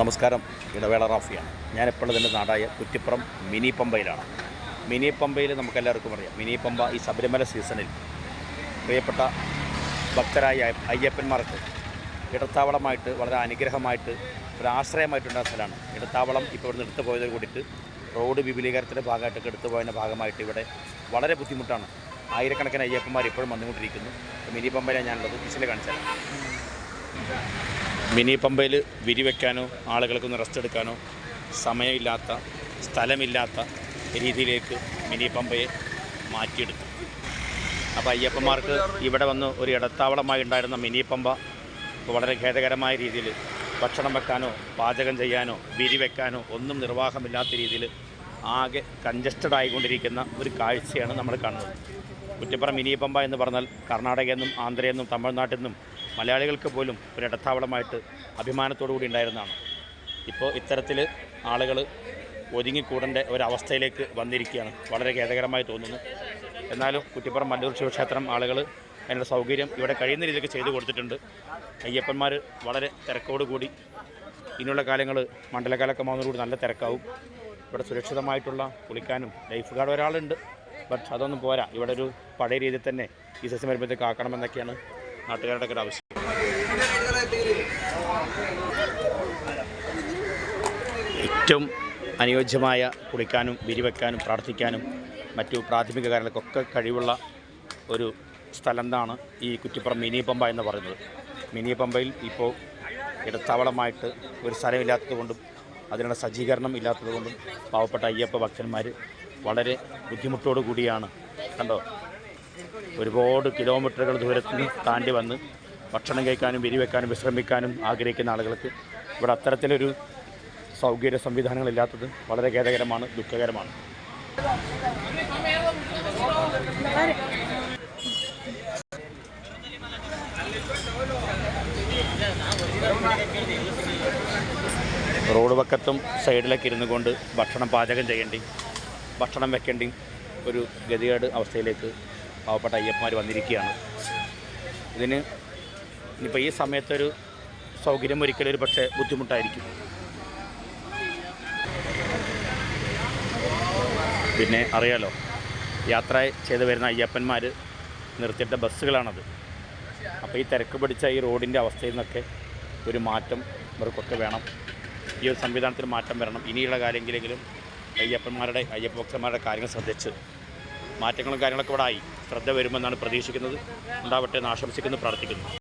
നമസ്കാരം. ഇടവേള റാഫിയാണ്. ഞാൻ എപ്പോഴും എന്റെ നാടായ കുറ്റിപ്പുറം മിനി പമ്പയിലാണ്. മിനി പമ്പയിൽ നമുക്കെല്ലാവർക്കും അറിയാം. മിനി പമ്പ ഈ ശബരിമല സീസണിൽ പ്രിയപ്പെട്ട ഭക്തരായ അയ്യപ്പന്മാർക്ക് ഇടത്താവളമായിട്ട് വളരെ അനുഗ്രഹമായിട്ട് ഒരു ആശ്രയമായിട്ടുണ്ടായ സ്ഥലമാണ്. ഇടത്താവളം ഇപ്പോൾ ഇവിടുന്ന് എടുത്തു പോയതോട് കൂടിയിട്ട് റോഡ് വിപുലീകരണത്തിന്റെ ഭാഗമായിട്ടൊക്കെ എടുത്തു പോയതിന്റെ ഭാഗമായിട്ട് ഇവിടെ വളരെ ബുദ്ധിമുട്ടാണ്. ആയിരക്കണക്കിന് അയ്യപ്പന്മാർ ഇപ്പോഴും വന്നുകൊണ്ടിരിക്കുന്നു. മിനി പമ്പയിലാണ് ഞാനുള്ളത്. കിച്ചിലെ കാണിച്ചാൽ മിനി പമ്പയിൽ വിരിവെക്കാനോ ആളുകൾക്കൊന്ന് റെസ്റ്റ് എടുക്കാനോ സമയമില്ലാത്ത സ്ഥലമില്ലാത്ത രീതിയിലേക്ക് മിനി പമ്പയെ മാറ്റിയെടുത്തു. അപ്പോൾ അയ്യപ്പന്മാർക്ക് ഇവിടെ വന്ന് ഒരു ഇടത്താവളമായി ഉണ്ടായിരുന്ന മിനി പമ്പ വളരെ ഖേദകരമായ രീതിയിൽ ഭക്ഷണം വെക്കാനോ പാചകം ചെയ്യാനോ വിരി വെക്കാനോ ഒന്നും നിർവാഹമില്ലാത്ത രീതിയിൽ ആകെ കഞ്ചസ്റ്റഡ് ആയിക്കൊണ്ടിരിക്കുന്ന ഒരു കാഴ്ചയാണ് നമ്മൾ കാണുന്നത്. കുറ്റിപ്പുറം മിനി പമ്പ എന്ന് പറഞ്ഞാൽ കർണാടകയിൽ നിന്നും ആന്ധ്രയിൽ നിന്നും തമിഴ്നാട്ടിൽ നിന്നും മലയാളികൾക്ക് പോലും ഒരു ഇടത്താവളമായിട്ട് അഭിമാനത്തോടു കൂടി ഉണ്ടായിരുന്നതാണ്. ഇപ്പോൾ ഇത്തരത്തിൽ ആളുകൾ ഒതുങ്ങിക്കൂടേണ്ട ഒരവസ്ഥയിലേക്ക് വന്നിരിക്കുകയാണ്. വളരെ ഖേദകരമായി തോന്നുന്നു. എന്നാലും കുറ്റിപ്പുറം മല്ലൂർ ശിവക്ഷേത്രം ആളുകൾ അതിനുള്ള സൗകര്യം ഇവിടെ കഴിയുന്ന രീതിയിലൊക്കെ ചെയ്തു കൊടുത്തിട്ടുണ്ട്. അയ്യപ്പന്മാർ വളരെ തിരക്കോട് കൂടി ഇനിയുള്ള കാലങ്ങൾ മണ്ഡലകാലൊക്കെ ആവുന്നതോടുകൂടി നല്ല തിരക്കാവും. ഇവിടെ സുരക്ഷിതമായിട്ടുള്ള കുളിക്കാനും ലൈഫ് ഗാർഡ് ഒരാളുണ്ട്. ബട്ട് അതൊന്നും പോരാ. ഇവിടെ ഒരു പഴയ രീതിയിൽ തന്നെ ഈ സസ്യം വരുമ്പോഴത്തേക്ക് ആക്കണമെന്നൊക്കെയാണ് നാട്ടുകാരുടെ ഒക്കെ ഒരു ആവശ്യം. ഏറ്റവും അനുയോജ്യമായ കുളിക്കാനും വിരിവെക്കാനും പ്രാർത്ഥിക്കാനും മറ്റു പ്രാഥമിക കാര്യങ്ങൾക്കൊക്കെ കഴിവുള്ള ഒരു സ്ഥലം എന്നാണ് ഈ കുറ്റിപ്പുറം മിനി പമ്പ എന്ന് പറയുന്നത്. മിനി പമ്പയിൽ ഇപ്പോൾ ഇടത്താവളമായിട്ട് ഒരു സ്ഥലമില്ലാത്തത് കൊണ്ടും അതിനുള്ള സജ്ജീകരണം ഇല്ലാത്തത് കൊണ്ടും പാവപ്പെട്ട അയ്യപ്പ ഭക്തന്മാർ വളരെ ബുദ്ധിമുട്ടോടു കൂടിയാണ്. കണ്ടോ? ഒരുപാട് കിലോമീറ്ററുകൾ ദൂരത്തിൽ നിന്ന് താണ്ടി വന്ന് ഭക്ഷണം കഴിക്കാനും വിരിവെക്കാനും വിശ്രമിക്കാനും ആഗ്രഹിക്കുന്ന ആളുകൾക്ക് ഇവിടെ അത്തരത്തിലൊരു സൗകര്യ സംവിധാനങ്ങളില്ലാത്തത് വളരെ ഖേദകരമാണ് ദുഃഖകരമാണ്. റോഡ് പക്കത്തും സൈഡിലൊക്കെ ഇരുന്നു കൊണ്ട് ഭക്ഷണം പാചകം ചെയ്യേണ്ടി ഭക്ഷണം വെക്കേണ്ടി ഒരു ഗതികേട് അവസ്ഥയിലേക്ക് പാവപ്പെട്ട അയ്യപ്പന്മാർ വന്നിരിക്കുകയാണ്. ഇതിന് ഇനിയിപ്പോൾ ഈ സമയത്തൊരു സൗകര്യം ഒരിക്കലും ഒരു പക്ഷേ ബുദ്ധിമുട്ടായിരിക്കും. പിന്നെ അറിയാലോ യാത്ര ചെയ്ത് വരുന്ന അയ്യപ്പന്മാർ നിർത്തിയിട്ട ബസ്സുകളാണത്. അപ്പോൾ ഈ തിരക്ക് പിടിച്ച ഈ റോഡിന്റെ അവസ്ഥയിൽ നിന്നൊക്കെ ഒരു മാറ്റം ഇവർക്കൊക്കെ വേണം. ഈ ഒരു സംവിധാനത്തിൽ മാറ്റം വരണം. ഇനിയുള്ള കാര്യങ്ങളെങ്കിലും അയ്യപ്പന്മാരുടെ അയ്യപ്പ ഭക്തന്മാരുടെ കാര്യങ്ങൾ ശ്രദ്ധിച്ച് മാറ്റങ്ങളും കാര്യങ്ങളൊക്കെ ഇവിടെ ആയി. ശ്രദ്ധ വരുമെന്നാണ് പ്രതീക്ഷിക്കുന്നത്. ഉണ്ടാവട്ടെ എന്ന് ആശംസിക്കുന്നു പ്രാർത്ഥിക്കുന്നു.